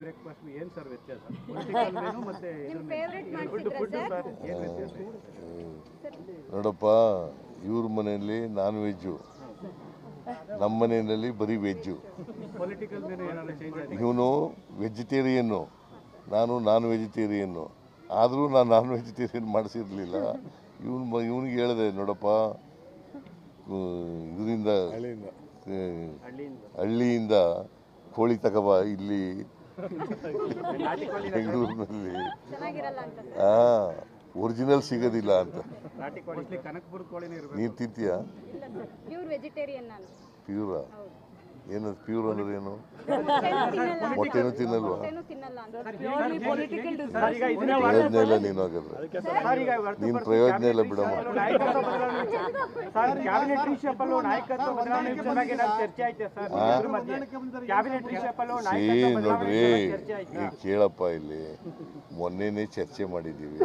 Breakfast ಏನು sir ವ್ಯತ್ಯಾಸ? Political menu ಮತ್ತೆ ನಿಮ್ಮ ಇದ್ರ ಫೇವ್ರೆಟ್ ಫುಡ್ ಸರ್? ಏನು ವ್ಯತ್ಯಾಸ? ಇದೆ? ನೋಡಪ್ಪ ಇವ್ರ ಮನೆಯಲ್ಲಿ ನಾನ್ ವೆಜ್ಜು. ನಮ್ಮ ಮನೆಯಲ್ಲಿ ಬರೀ ವೆಜ್ಜು. ಪೊಲಿಟಿಕಲ್ ಮೆನು ಏನಾದ್ರು ಚೇಂಜ್ ಆಗಿದೆ ಇವನು ವೆಜಿಟೇರಿಯನ್ನು ನಾನು ನಾನ್ ವೆಜಿಟೇರಿಯನ್ನು ಆದರೂ ನಾನು ನಾನ್ ವೆಜಿಟೇರಿಯನ್ ಮಾಡಿಸಿರ್ಲಿಲ್ಲ. ಇವನು ಇವನಿಗೆ ಹೇಳಿದೆ ನೋಡಪ್ಪ ಇದರಿಂದ ಹಳ್ಳಿಯಿಂದ ಕೋಳಿ ತಗೋಬ ಇಲ್ಲಿ ಬೆಂಗಳೂರಿನಲ್ಲಿ. ಚೆನ್ನಾಗಿರಲ್ಲ ಅಂತ. ಸರ್ ಆ ಒರಿಜಿನಲ್ ಸಿಗೋದಿಲ್ಲ ಅಂತ. ನಾಟಿ ಕೋಳಿ. ಕನಕಪುರ ಕೋಳಿನೇ ಇರಬೇಕು. ನೀನು ತಿಂತೀಯ? ಇಲ್ಲ ಸರ್ ಪ್ಯೂರ್ ನಾನು ಪ್ಯೂರ ಹೌದು ಏನು? ಪ್ಯೂರ್ ಅಂದ್ರೆ ಏನು ಮೊಟ್ಟೆನೂ ತಿನ್ನಲ್ವಾ ಪ್ರಯೋಜನ ಇಲ್ಲ ನೀನು ಹಾಗಾದ್ರೆ. ಸರ್ ಈಗ ವರ್ತು ನೀನು ಪ್ರಯೋಜನ ಇಲ್ಲ ಬಿಡಮ್ಮ. ನಾಯಕತ್ವ ಬದಲಾವಣೆ ಸರ್ ಕ್ಯಾಬಿನೆಟ್ ರಿಷಫಲ್ ನಾಯಕತ್ವ ಬದಲಾವಣೆ ವಿಷಯವಾಗಿ ಚರ್ಚೆ ಆಯ್ತಾ ಸರ್? ಇದ್ರ ಮಧ್ಯೆ ಕ್ಯಾಬಿನೆಟ್ ರಿಷಫಲ್ ನಾಯಕತ್ವ ಬದಲಾವಣೆ ನೋಡ್ರಿ. ಕೇಳಪ್ಪ ಇಲ್ಲಿ. ಮೊನ್ನೆನೇ ಚರ್ಚೆ ಮಾಡಿದ್ದೀವಿ.